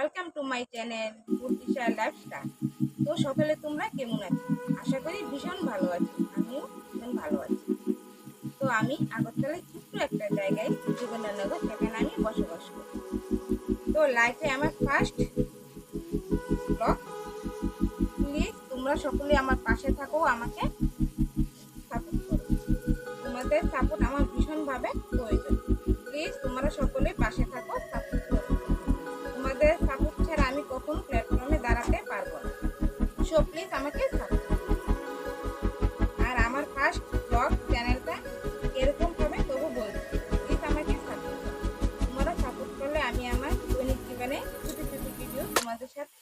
Welcome to my channel Futisha lifestyle তো সকালে তোমরা কেমন আছো? আশা করি ভীষণ ভালো আছি, আমিও ভীষণ ভালো আছি। তো আমি আগরতলায় ছোট্ট একটা জায়গায় যোগেন্দ্রনগর সেখানে আমি বসবাস করি। তো লাইফে আমার ফার্স্ট ব্লগ প্লিজ তোমরা সকলে আমার পাশে থাকো, আমাকে সাপোর্ট করো। তোমাদের সাপোর্ট আমার ভীষণভাবে প্রয়োজন। প্লিজ তোমরা সকলে পাশে থাকো সাপোর্ট সো প্লিজ আমাকে আর আমার ফার্স্ট ব্লগ চ্যানেলটা এরকম হবে, তবু বলব প্লিজ আমাকে সাপোর্ট তোমরা সাপোর্ট করলে আমি আমার দৈনিক জীবনে ছোটো ছোটো ভিডিও তোমাদের সাথে